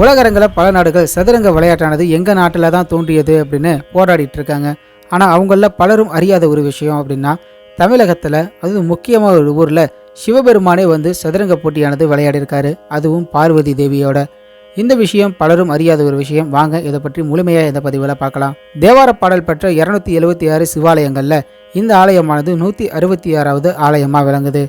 உலகரங்கில் பல நாடுகள் சதுரங்க விளையாட்டானது எங்கள் நாட்டில் தான் தோன்றியது அப்படின்னு போராடிட்டு இருக்காங்க ஆனால் அவங்களில் பலரும் அறியாத ஒரு விஷயம் அப்படின்னா தமிழகத்தில் அதுவும் முக்கியமாக ஒரு ஊரில் சிவபெருமானே வந்து சதுரங்க போட்டியானது விளையாடிருக்காரு. அதுவும் பார்வதி தேவியோட. இந்த விஷயம் பலரும் அறியாத ஒரு விஷயம். வாங்க இதை பற்றி முழுமையாக இந்த பதிவில் பார்க்கலாம். தேவார பாடல் பெற்ற இரநூத்தி எழுபத்தி ஆறு சிவாலயங்களில் இந்த ஆலயமானது நூற்றி அறுபத்தி ஆறாவது ஆலயமாக விளங்குது.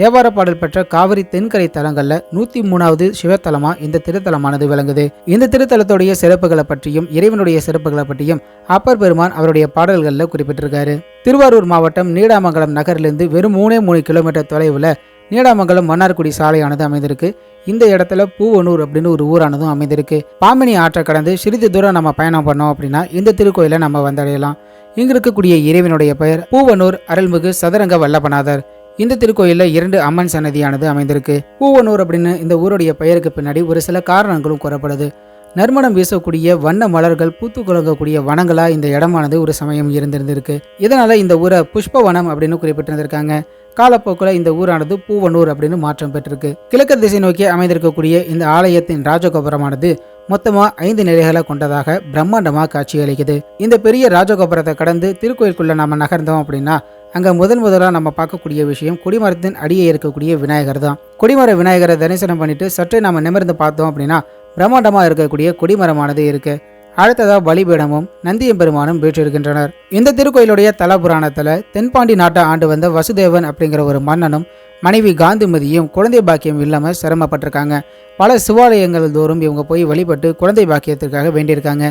தேவார பாடல் பெற்ற காவிரி தென்கரை தலங்கள்ல நூத்தி மூணாவது சிவத்தலமா இந்த திருத்தலமானது விளங்குது. இந்த திருத்தலத்துடைய சிறப்புகளை பற்றியும் இறைவனுடைய சிறப்புகளை பற்றியும் அப்பர் பெருமான் அவருடைய பாடல்களில் குறிப்பிட்டிருக்காரு. திருவாரூர் மாவட்டம் நீடாமங்கலம் நகரிலிருந்து வெறும் மூணே மூணு கிலோமீட்டர் தொலைவில் நீடாமங்கலம் மன்னார்குடி சாலையானது அமைந்திருக்கு. இந்த இடத்துல பூவனூர் அப்படின்னு ஒரு ஊரானதும் அமைந்திருக்கு. பாமினி ஆற்றை கடந்து சிறிது தூரம் நம்ம பயணம் பண்ணோம் அப்படின்னா இந்த திருக்கோயிலை நம்ம வந்தடையலாம். இங்கு இருக்கக்கூடிய இறைவனுடைய பெயர் பூவனூர் அருள்மிகு சதுரங்க வல்லபநாதர். இந்த திருக்கோயிலில் இரண்டு அம்மன் சன்னதியானது அமைந்திருக்கு. பூவனூர் அப்படின்னு இந்த ஊருடைய பெயருக்கு பின்னாடி ஒரு சில காரணங்களும் கூறப்படுது. நறுமணம் வீசக்கூடிய வண்ண மலர்கள் பூத்து குலங்கக்கூடிய வனங்களா இந்த இடமானது ஒரு சமயம் இருந்திருந்திருக்கு. இதனால இந்த ஊரை புஷ்பவனம் அப்படின்னு குறிப்பிட்டிருந்திருக்காங்க. காலப்போக்கில் இந்த ஊரானது பூவனூர் அப்படின்னு மாற்றம் பெற்றிருக்கு. கிழக்கு திசை நோக்கி அமைந்திருக்கக்கூடிய இந்த ஆலயத்தின் ராஜகோபுரமானது மொத்தமா ஐந்து நிலைகளை கொண்டதாக பிரம்மாண்டமா காட்சியளிக்குது. இந்த பெரிய ராஜகோபுரத்தை கடந்து திருக்கோயிலுக்குள்ள நாம நகர்ந்தோம் அப்படின்னா அங்க முதன் முதலாக நம்ம பார்க்கக்கூடிய விஷயம் கொடிமரத்தின் அடியே இருக்கக்கூடிய விநாயகர் தான். கொடிமர விநாயகரை தரிசனம் பண்ணிட்டு சற்றே நாம நிமிர்ந்து பார்த்தோம் அப்படின்னா பிரம்மாண்டமா இருக்கக்கூடிய கொடிமரமானது இருக்கு. அடுத்ததா பலிபீடமும் நந்தியம் பெருமானும் வீற்றிருக்கின்றனர். இந்த திருக்கோயிலுடைய தல புராணத்துல தென்பாண்டி நாட்டை ஆண்டு வந்த வசுதேவன் அப்படிங்கிற ஒரு மன்னனும் மனைவி காந்திமதியும் குழந்தை பாக்கியம் இல்லாமல் சிரமப்பட்டிருக்காங்க. பல சிவாலயங்கள் தோறும் இவங்க போய் வழிபட்டு குழந்தை பாக்கியத்திற்காக வேண்டியிருக்காங்க.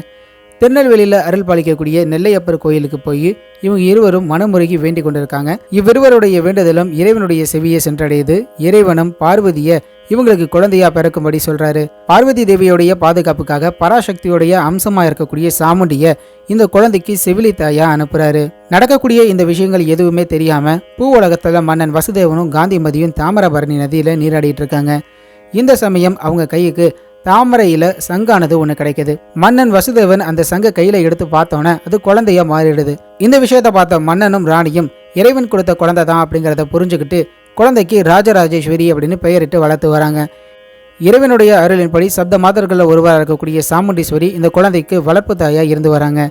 திருநெல்வேலியில் அருள் பாலிக்கக்கூடிய நெல்லையப்பர் கோயிலுக்கு போய் இவங்க இருவரும் மனமுருகி வேண்டிக் கொண்டிருக்காங்க. இவ்விருவருடைய வேண்டுதலும் இறைவனுடைய செவியை சென்றடையுது. இறைவனும் பார்வதிய இவங்களுக்கு குழந்தையா பிறக்கும்படி சொல்றாரு. பார்வதி தேவியுடைய பாதுகாப்புக்காக பராசக்தியுடைய அம்சமா இருக்கக்கூடிய சாமுண்டிய இந்த குழந்தைக்கு செவிலி தாயா அனுப்புறாரு. நடக்கக்கூடிய இந்த விஷயங்கள் எதுவுமே தெரியாம பூ உலகத்துல மன்னன் வசுதேவனும் காந்திமதியும் தாமிரபரணி நதியில நீராடிட்டு இருக்காங்க. இந்த சமயம் அவங்க கைக்கு தாமரையில சங்கானது ஒன்று கிடைக்குது. மன்னன் வசுதேவன் அந்த சங்க கையில எடுத்து பார்த்தோன்னே அது குழந்தைய மாறிடுது. இந்த விஷயத்த பார்த்த மன்னனும் ராணியும் இறைவன் கொடுத்த குழந்தை தான் அப்படிங்கிறத புரிஞ்சுக்கிட்டு குழந்தைக்கு ராஜராஜேஸ்வரி அப்படின்னு பெயரிட்டு வளர்த்து வராங்க. இறைவனுடைய அருளின்படி சப்த மாதர்களில் ஒருவராக இருக்கக்கூடிய சாமுண்டீஸ்வரி இந்த குழந்தைக்கு வளர்ப்பு தாயா இருந்து வராங்க.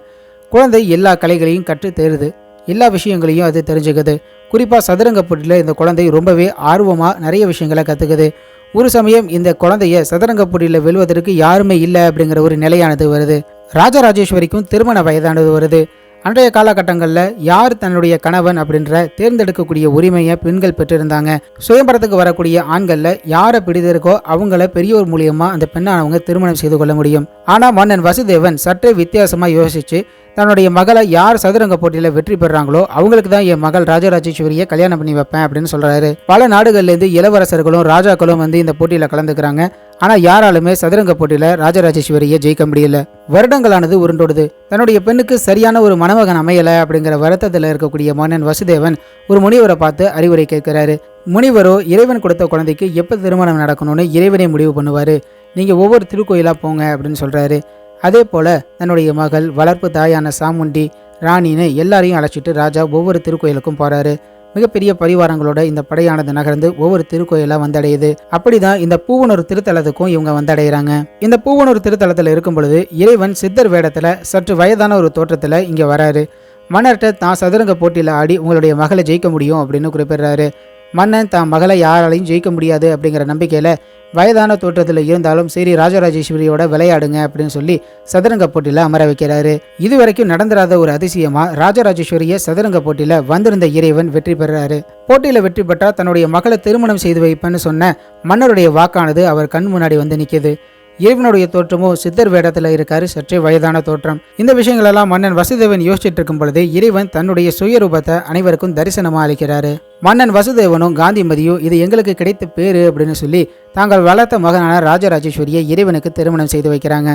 குழந்தை எல்லா கலைகளையும் கற்று தேருது எல்லா விஷயங்களையும் அது தெரிஞ்சுக்குது. குறிப்பாக சதுரங்க போட்டியில் இந்த குழந்தை ரொம்பவே ஆர்வமாக நிறைய விஷயங்களை கற்றுக்குது ஒரு சமயம் இந்த குழந்தைய சதுரங்க போட்டியில் வெல்வதற்கு யாருமே இல்லை அப்படிங்கிற ஒரு நிலையானது வருது. ராஜராஜேஸ்வரிக்கும் திருமண வயதானது வருது. அன்றைய காலகட்டங்களில் யார் தன்னுடைய கணவன் அப்படின்ற தேர்ந்தெடுக்கக்கூடிய உரிமையை பெண்கள் பெற்றிருந்தாங்க? சுயம்பரத்துக்கு வரக்கூடிய ஆண்களில் யாரை பிடித்திருக்கோ அவங்கள பெரியோர் மூலியமா அந்த பெண்ணானவங்க திருமணம் செய்து கொள்ள முடியும். ஆனால் மன்னன் வசுதேவன் சற்றே வித்தியாசமாக யோசிச்சு தன்னுடைய மகளை யார் சதுரங்க போட்டியில் வெற்றி பெறாங்களோ அவங்களுக்கு தான் என் மகள் ராஜராஜேஸ்வரியை கல்யாணம் பண்ணி வைப்பேன் அப்படின்னு சொல்றாரு. பல நாடுகள்லேருந்து இளவரசர்களும் ராஜாக்களும் வந்து இந்த போட்டியில் கலந்துக்கிறாங்க. ஆனால் யாராலுமே சதுரங்க போட்டியில் ராஜராஜேஸ்வரியை ஜெயிக்க முடியல. வருடங்களானது உருண்டோடுது. தன்னுடைய பெண்ணுக்கு சரியான ஒரு மணமகன் அமையலை அப்படிங்கிற வருத்தத்தில் இருக்கக்கூடிய மன்னன் வசுதேவன் ஒரு முனிவரை பார்த்து அறிவுரை கேட்கிறாரு. முனிவரோ இறைவன் கொடுத்த குழந்தைக்கு எப்போ திருமணம் நடக்கணும்னு இறைவனே முடிவு பண்ணுவார். நீங்கள் ஒவ்வொரு திருக்கோயிலாக போங்க அப்படின்னு சொல்கிறாரு அதே போல் தன்னுடைய மகள் வளர்ப்பு தாயான சாமுண்டி ராணின்னு எல்லாரையும் அழைச்சிட்டு ராஜா ஒவ்வொரு திருக்கோயிலுக்கும் போகிறாரு மிகப்பெரிய பரிவாரங்களோட இந்த படையானது நகர்ந்து ஒவ்வொரு திருக்கோயிலாக வந்தடையுது. அப்படிதான் இந்த பூவனூர் திருத்தலத்துக்கும் இவங்க வந்தடைகிறாங்க இந்த பூவனூர் திருத்தலத்தில் இருக்கும் பொழுது இறைவன் சித்தர் வேடத்தில் சற்று வயதான ஒரு தோற்றத்தில் இங்கே வராரு. மன்னர்கிட்ட தான் சதுரங்க போட்டியில் ஆடி உங்களுடைய மகளை ஜெயிக்க முடியும் அப்படின்னு குறிப்பிடுறாரு. மன்னன் தான் மகளை யாராலையும் ஜெயிக்க முடியாது அப்படிங்கிற நம்பிக்கையில் வயதான தோற்றத்தில் இருந்தாலும் சரி ராஜராஜேஸ்வரியோட விளையாடுங்க அப்படின்னு சொல்லி சதுரங்க போட்டியில் அமர வைக்கிறாரு. இது வரைக்கும் நடந்துராத ஒரு அதிசயமா ராஜராஜேஸ்வரிய சதுரங்க போட்டியில் வந்திருந்த இறைவன் வெற்றி பெறுறாரு போட்டியில் வெற்றி பெற்றால் தன்னுடைய மகளை திருமணம் செய்து வைப்பேன்னு சொன்ன மன்னருடைய வாக்கானது அவர் கண் முன்னாடி வந்து நிற்கிது இறைவனுடைய தோற்றமோ சித்தர் வேடத்தில் இருக்காரு சற்றே வயதான தோற்றம். இந்த விஷயங்களெல்லாம் மன்னன் வசுதேவன் யோசிச்சுட்டு இருக்கும் பொழுது இறைவன் தன்னுடைய சுயரூபத்தை அனைவருக்கும் தரிசனமாக அளிக்கிறாரு. மன்னன் வசுதேவனும் காந்திமதியும் இது எங்களுக்கு கிடைத்த பேரு அப்படின்னு சொல்லி தாங்கள் வளர்த்த மகனான ராஜராஜேஸ்வரியை இறைவனுக்கு திருமணம் செய்து வைக்கிறாங்க.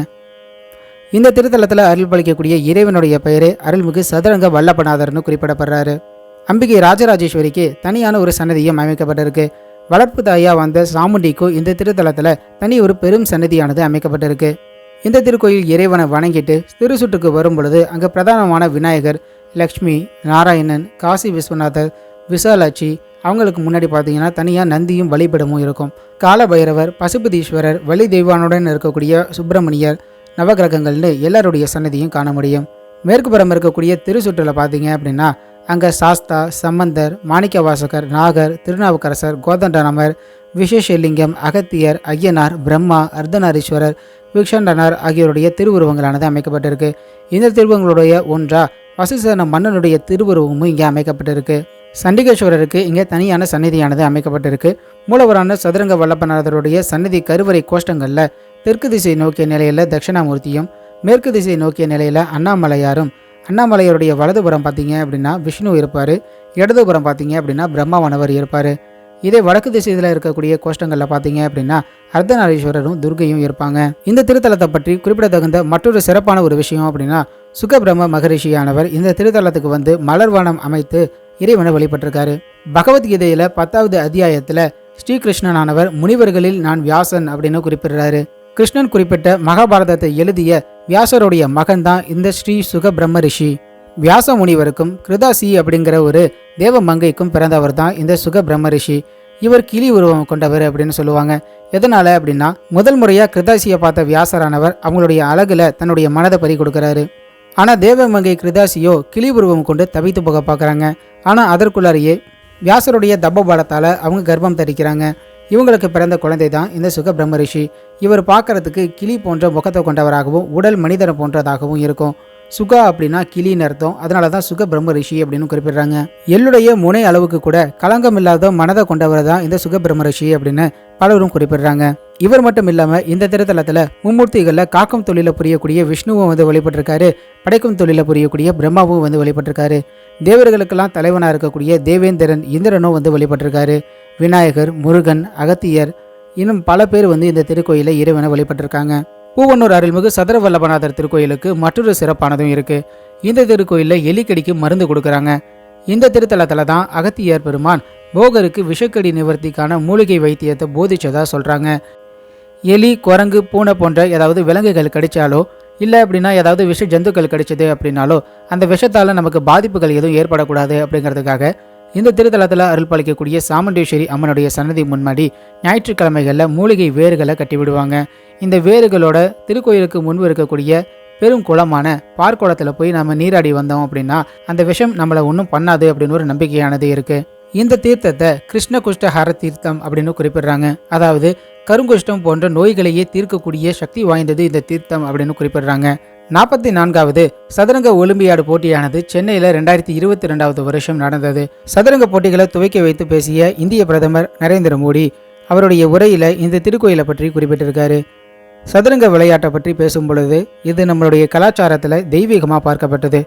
இந்த திருத்தலத்தில் அருள் பலிக்கக்கூடிய இறைவனுடைய பெயரே அருள்மிகு சதுரங்க வல்லப்பநாதர்னு குறிப்பிடப்படுறாரு. அம்பிகை ராஜராஜேஸ்வரிக்கு தனியான ஒரு சன்னதியும் அமைக்கப்பட்டிருக்கு. வளர்ப்பு தாயா வந்த சாமுண்டிக்கும் இந்த திருத்தலத்தில் தனி ஒரு பெரும் சன்னதியானது அமைக்கப்பட்டிருக்கு. இந்த திருக்கோயில் இறைவனை வணங்கிட்டு திருசுட்டுக்கு வரும் பொழுது அங்கே பிரதானமான விநாயகர் லக்ஷ்மி நாராயணன் காசி விஸ்வநாதர் விசாலாட்சி அவங்களுக்கு முன்னாடி பார்த்தீங்கன்னா தனியாக நந்தியும் வழிபடமும் இருக்கும். காலபைரவர் பசுபதீஸ்வரர் வலி தெய்வானுடன் இருக்கக்கூடிய சுப்பிரமணியர் நவகிரகங்கள்னு எல்லாருடைய சன்னதியும் காண முடியும். மேற்கு புறம் இருக்கக்கூடிய திருச்சுற்றில் பார்த்தீங்க அப்படின்னா அங்கே சாஸ்தா சம்பந்தர் மாணிக்கவாசகர் நாகர் திருநாவுக்கரசர் கோதண்டராமர் விசேஷலிங்கம் அகத்தியர் ஐயனார் பிரம்மா அர்த்தநாரீஸ்வரர் விக்ஷண்டனார் ஆகியோருடைய திருவுருவங்களானது அமைக்கப்பட்டிருக்கு. இந்த திருவுருவங்களுடைய ஒன்றா வசிசன மன்னனுடைய திருவுருவமும் இங்கே அமைக்கப்பட்டிருக்கு. சண்டிகேஸ்வரருக்கு இங்கே தனியான சந்நிதியானது அமைக்கப்பட்டிருக்கு. மூலவரான சதுரங்க வல்லப்பநாதருடைய சந்நிதி கருவறை கோஷ்டங்களில் தெற்கு திசை நோக்கிய நிலையில் தட்சிணாமூர்த்தியும் மேற்கு திசை நோக்கிய நிலையில் அண்ணாமலையாரும் அண்ணாமலையாருடைய வலதுபுறம் பார்த்தீங்க அப்படின்னா விஷ்ணு இருப்பார் இடதுபுறம் பார்த்தீங்க அப்படின்னா பிரம்மாவனவர் இருப்பார். இதே வடக்கு திசையில் இருக்கக்கூடிய கோஷ்டங்களில் பார்த்தீங்க அப்படின்னா அர்த்தநாரீஸ்வரரும் துர்கையும் இருப்பாங்க. இந்த திருத்தலத்தை பற்றி குறிப்பிடத்தகுந்த மற்றொரு சிறப்பான ஒரு விஷயம் அப்படின்னா சுகபிரம்ம மகரிஷியானவர் இந்த திருத்தலத்துக்கு வந்து மலர்வனம் அமைத்து இறைவனை வழிபட்டிருக்காரு. பகவத்கீதையில பத்தாவது அத்தியாயத்துல ஸ்ரீகிருஷ்ணனானவர் முனிவர்களில் நான் வியாசன் அப்படின்னு குறிப்பிடுறாரு. கிருஷ்ணன் குறிப்பிட்ட மகாபாரதத்தை எழுதிய வியாசருடைய மகன் தான் இந்த ஸ்ரீ சுகபிரம்ம ரிஷி. வியாச முனிவருக்கும் கிருதாசி அப்படிங்கிற ஒரு தேவ மங்கைக்கும் பிறந்தவர் தான் இந்த சுகபிரம்ம ரிஷி. இவர் கிளி உருவம் கொண்டவர் அப்படின்னு சொல்லுவாங்க. எதனால அப்படின்னா முதல் முறையாக கிருதாசியை பார்த்த வியாசரானவர் அவங்களுடைய அழகுல தன்னுடைய மனதை பறி கொடுக்குறாரு. ஆனால் தேவமங்கை கிருதாசியோ கிளி உருவம் கொண்டு தவித்து போக பார்க்குறாங்க. ஆனால் அதற்குள்ளாரையே வியாசருடைய தப்ப பாலத்தால் அவங்க கர்ப்பம் தரிக்கிறாங்க. இவங்களுக்கு பிறந்த குழந்தை தான் இந்த சுக பிரம்மரிஷி இவர் பார்க்கறதுக்கு கிளி போன்ற முகத்தை கொண்டவராகவும் உடல் மனிதனை போன்றதாகவும் இருக்கும். சுகா அப்படின்னா கிளின்னு அர்த்தம். அதனால தான் சுக பிரம்ம ரிஷி அப்படின்னு குறிப்பிடுறாங்க. எள்ளுடைய முனை அளவுக்கு கூட களங்கம் இல்லாத மனதை கொண்டவர் தான் இந்த சுக பிரம்ம ரிஷி அப்படின்னு பலரும் குறிப்பிடுறாங்க. இவர் மட்டும் இல்லாம இந்த திருத்தலத்துல மும்மூர்த்திகளில் காக்கும் தொழில புரியக்கூடிய விஷ்ணுவும் வந்து வழிபட்டிருக்காரு படைக்கும் தொழில புரியக்கூடிய பிரம்மாவும் வந்து வழிபட்டிருக்காரு. தேவர்களுக்கெல்லாம் தலைவனா இருக்கக்கூடிய தேவேந்திரன் இந்திரனும் வந்து வழிபட்டிருக்காரு. விநாயகர் முருகன் அகத்தியர் இன்னும் பல பேர் வந்து இந்த திருக்கோயிலை இறைவனை வழிபட்டிருக்காங்க. பூவனூர் அருள்மிகு சதுரவல்லபநாதர் திருக்கோயிலுக்கு மற்றொரு சிறப்பானதும் இருக்கு. இந்த திருக்கோயிலில் எலிக்கடிக்கு மருந்து கொடுக்குறாங்க. இந்த திருத்தலத்தில் தான் அகத்தியர் பெருமான் போகருக்கு விஷக்கடி நிவர்த்திக்கான மூலிகை வைத்தியத்தை போதிச்சதா சொல்கிறாங்க எலி குரங்கு பூனை போன்ற ஏதாவது விலங்குகள் கடிச்சாலோ இல்லை அப்படின்னா ஏதாவது விஷ ஜந்துக்கள் கடிச்சது அப்படின்னாலோ அந்த விஷத்தால் நமக்கு பாதிப்புகள் எதுவும் ஏற்படக்கூடாது அப்படிங்கிறதுக்காக இந்த திருத்தலத்தில் அருள் பாலிக்கக்கூடிய சாமுண்டேஸ்வரி அம்மனுடைய சன்னதி முன்னாடி ஞாயிற்றுக்கிழமைகளில் மூலிகை வேர்களை கட்டிவிடுவாங்க இந்த வேர்களோட திருக்கோயிலுக்கு முன்பு இருக்கக்கூடிய பெரும் குளமான பார்க்குளத்தில் போய் நம்ம நீராடி வந்தோம் அப்படின்னா அந்த விஷம் நம்மளை ஒன்றும் பண்ணாது அப்படின்னு ஒரு நம்பிக்கையானது இருக்குது இந்த தீர்த்தத்தை கிருஷ்ண குஷ்டஹார தீர்த்தம் அப்படின்னு குறிப்பிடுறாங்க. அதாவது கருங்குஷ்டம் போன்ற நோய்களையே தீர்க்கக்கூடிய சக்தி வாய்ந்தது இந்த தீர்த்தம் அப்படின்னு குறிப்பிடுறாங்க. நாற்பத்தி நான்காவது சதுரங்க ஒலிம்பியாடு போட்டியானது சென்னையில் ரெண்டாயிரத்தி இருபத்தி ரெண்டாவது வருஷம் நடந்தது. சதுரங்க போட்டிகளை துவக்கி வைத்து பேசிய இந்திய பிரதமர் நரேந்திர மோடி அவருடைய உரையில் இந்த திருக்கோயிலை பற்றி குறிப்பிட்டிருக்காரு. சதுரங்க விளையாட்டை பற்றி பேசும் பொழுது இது நம்மளுடைய கலாச்சாரத்தில் தெய்வீகமாக பார்க்கப்பட்டது.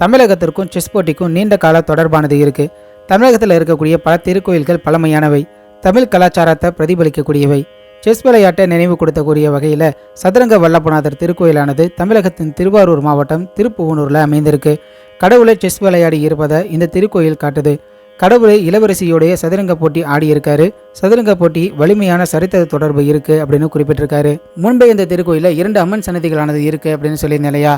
தமிழகத்திற்கும் செஸ் போட்டிக்கும் நீண்ட கால தொடர்பானது இருக்கு. தமிழகத்தில் இருக்கக்கூடிய பல திருக்கோயில்கள் பழமையானவை. தமிழ் கலாச்சாரத்தை பிரதிபலிக்கக்கூடியவை. செஸ் விளையாட்டை நினைவு கொடுத்தக்கூடிய வகையில் சதுரங்க வல்லபநாதர் திருக்கோயிலானது தமிழகத்தின் திருவாரூர் மாவட்டம் திருப்புவனூரில் அமைந்திருக்கு. கடவுளை செஸ் விளையாடி இருப்பதை இந்த திருக்கோயில் காட்டுது. கடவுளை இளவரசியோடைய சதுரங்க போட்டி ஆடியிருக்காரு. சதுரங்க போட்டி வலிமையான சரித்திர தொடர்பு இருக்கு அப்படின்னு குறிப்பிட்டிருக்காரு. முன்பே இந்த திருக்கோயில இரண்டு அம்மன் சன்னதிகளானது இருக்கு அப்படின்னு சொல்லியிருந்தேன் இல்லையா?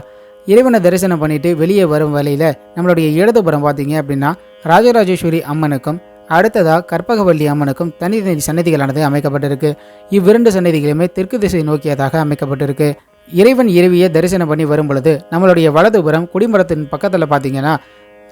இறைவனை தரிசனம் பண்ணிட்டு வெளியே வரும் வழியில் நம்மளுடைய இடதுபுறம் பார்த்தீங்க அப்படின்னா ராஜராஜேஸ்வரி அம்மனுக்கும் அடுத்ததாக கற்பகவல்லி அம்மனுக்கும் தனித்தனி சன்னதிகளானது அமைக்கப்பட்டிருக்கு. இவ்விரண்டு சன்னதிகளுமே தெற்கு திசை நோக்கியதாக அமைக்கப்பட்டிருக்கு. இறைவன் இறைவியை தரிசனம் பண்ணி வரும் பொழுது நம்மளுடைய வலதுபுறம் குடிமரத்தின் பக்கத்தில் பார்த்தீங்கன்னா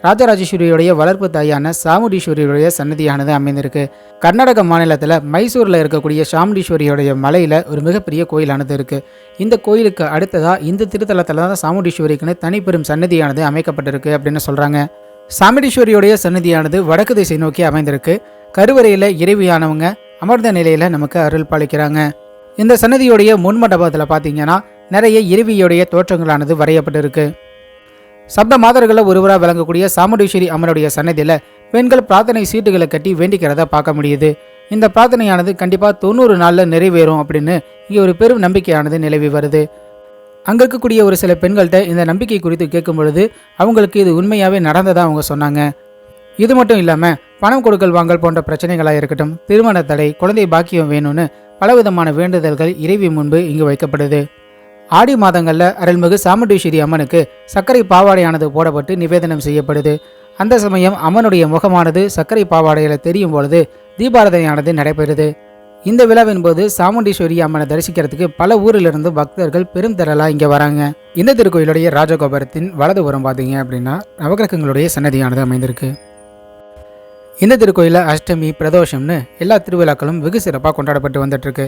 ராஜராஜேஸ்வரியுடைய வளர்ப்பு தாயான சாமுண்டீஸ்வரியுடைய சன்னதியானது அமைந்திருக்கு. கர்நாடக மாநிலத்தில் மைசூரில் இருக்கக்கூடிய சாமுண்டீஸ்வரியுடைய மலையில் ஒரு மிகப்பெரிய கோயிலானது இருக்கு. இந்த கோயிலுக்கு அடுத்ததாக இந்த திருத்தலத்தில் தான் சாமுண்டீஸ்வரிக்குன்னு தனிப்பெரும் சன்னதியானது அமைக்கப்பட்டிருக்கு அப்படின்னு சொல்கிறாங்க சாமுண்டீஸ்வரியுடைய சன்னதியானது வடக்கு திசை நோக்கி அமைந்திருக்கு. கருவறையில் இறைவியானவங்க அமர்ந்த நிலையில் நமக்கு அருள் பாலிக்கிறாங்க. இந்த சன்னதியுடைய முன்மண்டபத்தில் பார்த்தீங்கன்னா நிறைய இறைவியுடைய தோற்றங்களானது வரையப்பட்டிருக்கு. சப்த மாதர்களில் ஒருவராக விளங்கக்கூடிய சாமுண்டீஸ்வரி அம்மனுடைய சன்னதியில் பெண்கள் பிரார்த்தனை சீட்டுகளை கட்டி வேண்டிக்கிறத பார்க்க முடியுது. இந்த பிரார்த்தனையானது கண்டிப்பாக தொண்ணூறு நாளில் நிறைவேறும் அப்படின்னு இங்கே ஒரு பெரும் நம்பிக்கையானது நிலவி வருது. அங்கே இருக்கக்கூடிய ஒரு சில பெண்கள்கிட்ட இந்த நம்பிக்கை குறித்து கேட்கும் பொழுது அவங்களுக்கு இது உண்மையாகவே நடந்ததாக அவங்க சொன்னாங்க. இது மட்டும் இல்லாமல் பணம் கொடுக்கல் வாங்கல் போன்ற பிரச்சனைகளாக இருக்கட்டும் திருமண தடை குழந்தை பாக்கியம் வேணும்னு பலவிதமான வேண்டுதல்கள் இறைவி முன்பு இங்கு வைக்கப்படுது. ஆடி மாதங்களில் அருள்மிகு சாமுண்டீஸ்வரி அம்மனுக்கு சர்க்கரை பாவாடையானது போடப்பட்டு நிவேதனம் செய்யப்படுது. அந்த சமயம் அம்மனுடைய முகமானது சர்க்கரை பாவாடையில் தெரியும் பொழுது தீபாரதனையானது நடைபெறுது. இந்த விழாவின் போது சாமுண்டீஸ்வரி அம்மனை தரிசிக்கிறதுக்கு பல ஊரிலிருந்து பக்தர்கள் பெரும் திரளாக இங்கே வராங்க. இந்த திருக்கோயிலுடைய ராஜகோபுரத்தின் வலது உரம் பார்த்தீங்க அப்படின்னா நவகிரகங்களுடைய சன்னதியானது அமைந்திருக்கு. இந்த திருக்கோயிலில் அஷ்டமி பிரதோஷம்னு எல்லா திருவிழாக்களும் வெகு சிறப்பாக கொண்டாடப்பட்டு வந்துட்டுருக்கு.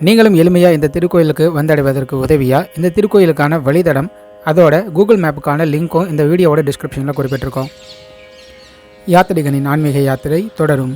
நீங்களும் எளிமையாக இந்த திருக்கோயிலுக்கு வந்தடைவதற்கு உதவியாக இந்த திருக்கோயிலுக்கான வழித்தடம் அதோட கூகுள் மேப்புக்கான லிங்க்கும் இந்த வீடியோவோட டிஸ்கிரிப்ஷனில் குறிப்பிட்டிருக்கோம். யாத்திரிகனின் ஆன்மீக யாத்திரை தொடரும்.